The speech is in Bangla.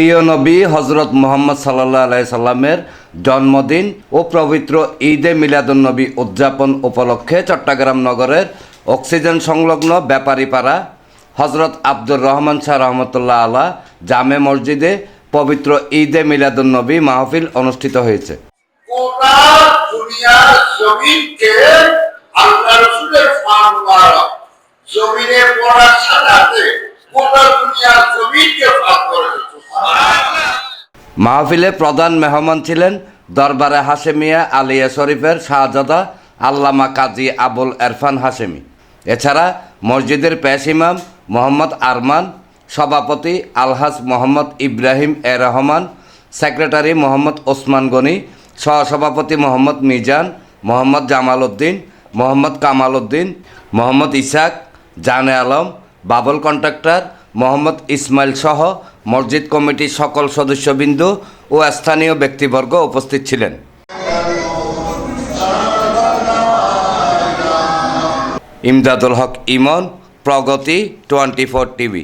প্রিয় নবী হজরত মোহাম্মদ সাল্লাহ আলাই সাল্লামের জন্মদিন ও পবিত্র ঈদে মিলাদুন্নবী উদযাপন উপলক্ষে চট্টগ্রাম নগরের অক্সিজেন সংলগ্ন ব্যাপারীপাড়া হজরত আব্দুর রহমান শাহ রহমতুল্লাহ আলা জামে মসজিদে পবিত্র ঈদে মিলাদুন্নবী মাহফিল অনুষ্ঠিত হয়েছে। জমিনে গোটা দুনিয়ার মাহফিলে প্রধান মেহমান ছিলেন দরবারে হাশেমিয়া আলিয়া শরীফের শাহজাদা আল্লামা কাজী আবুল এরফান হাশেমি। এছাড়া মসজিদের পেশ ইমাম মোহাম্মদ আরমান, সভাপতি আলহাজ মোহাম্মদ ইব্রাহিম এ রহমান, সেক্রেটারি মোহাম্মদ ওসমান গনি, সহসভাপতি মোহাম্মদ মিজান, মোহাম্মদ জামাল উদ্দিন, মোহাম্মদ কামাল উদ্দিন, মোহাম্মদ ইসাক, জানে আলম, বাবুল কন্ট্রাক্টর মোহাম্মদ ইসমাইল সহ মসজিদ কমিটির সকল সদস্যবৃন্দ ও স্থানীয় ব্যক্তিবর্গ উপস্থিত ছিলেন। Imdadul Haque Emon, Pragati, twenty four TV.